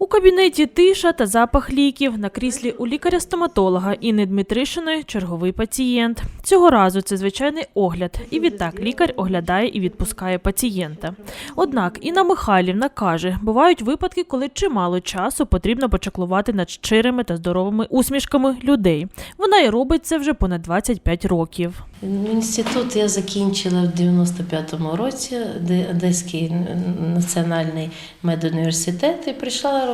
У кабінеті тиша та запах ліків на кріслі у лікаря-стоматолога Інни Дмитришиної черговий пацієнт. Цього разу це звичайний огляд, і відтак лікар оглядає і відпускає пацієнта. Однак Інна Михайлівна каже, бувають випадки, коли чимало часу потрібно почаклувати над щирими та здоровими усмішками людей. Вона і робить це вже понад 25 років. Інститут я закінчила в 95-му році, де- Одеський національний медуніверситет, і прийшла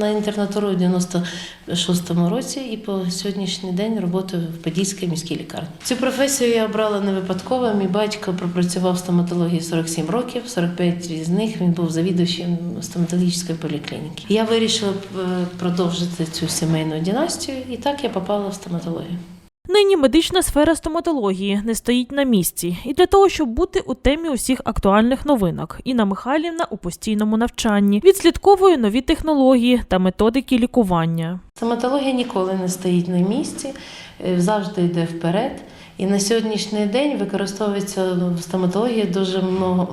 на інтернатуру в 96-му році і по сьогоднішній день роботаю в Подільській міській лікарні. Цю професію я обрала не випадково. Мій батько пропрацював в стоматології 47 років, 45 з них він був завідувачем стоматологічної поліклініки. Я вирішила е, продовжити цю сімейну династію, і так я попала в стоматологію. Нині медична сфера стоматології не стоїть на місці, і для того, щоб бути у темі усіх актуальних новинок, Інна Михайлівна у постійному навчанні. Відслідковує нові технології та методики лікування. Стоматологія ніколи не стоїть на місці, е, завжди йде вперед. І на сьогоднішній день використовується в стоматології дуже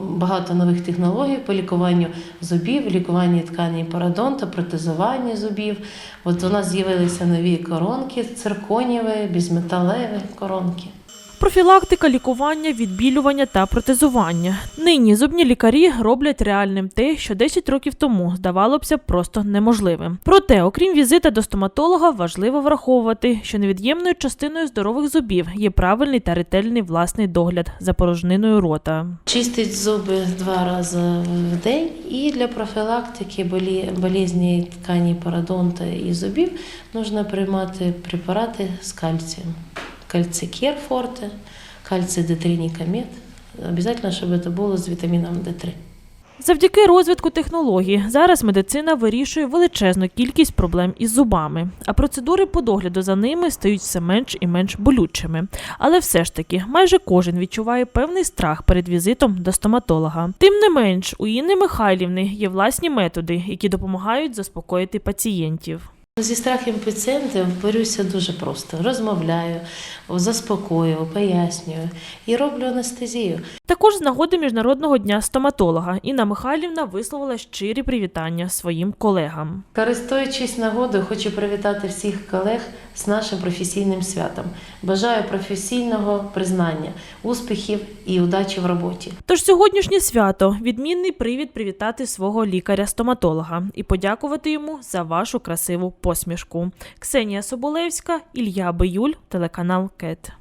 багато нових технологій по лікуванню зубів, лікуванні ткані парадонта, протезуванні зубів. От у нас з'явилися нові коронки цирконіві, безметалеві коронки. Профілактика, лікування, відбілювання та протезування. Нині зубні лікарі роблять реальним те, що 10 років тому здавалося б просто неможливим. Проте, окрім візита до стоматолога, важливо враховувати, що невід'ємною частиною здорових зубів є правильний та ретельний власний догляд за порожниною рота. Чистить зуби два рази в день і для профілактики болі, болезні ткані парадонта і зубів потрібно приймати препарати з кальцієм. Кальцикер форте, кальций Д3 Обязательно, щоб це було з вітаміном Д3. Завдяки розвитку технологій зараз медицина вирішує величезну кількість проблем із зубами, а процедури по догляду за ними стають все менш і менш болючими. Але все ж таки, майже кожен відчуває певний страх перед візитом до стоматолога. Тим не менш, у Інни Михайлівни є власні методи, які допомагають заспокоїти пацієнтів. Зі страхом пацієнтів борюся дуже просто. Розмовляю, заспокоюю, пояснюю і роблю анестезію. Також з нагоди міжнародного дня стоматолога Інна Михайлівна висловила щирі привітання своїм колегам. Користуючись нагодою, хочу привітати всіх колег з нашим професійним святом. Бажаю професійного признання, успіхів і удачі в роботі. Тож сьогоднішнє свято відмінний привід привітати свого лікаря-стоматолога і подякувати йому за вашу красиву посмішку. Ксенія Соболевська, Ілья Биюль, телеканал КЕТ.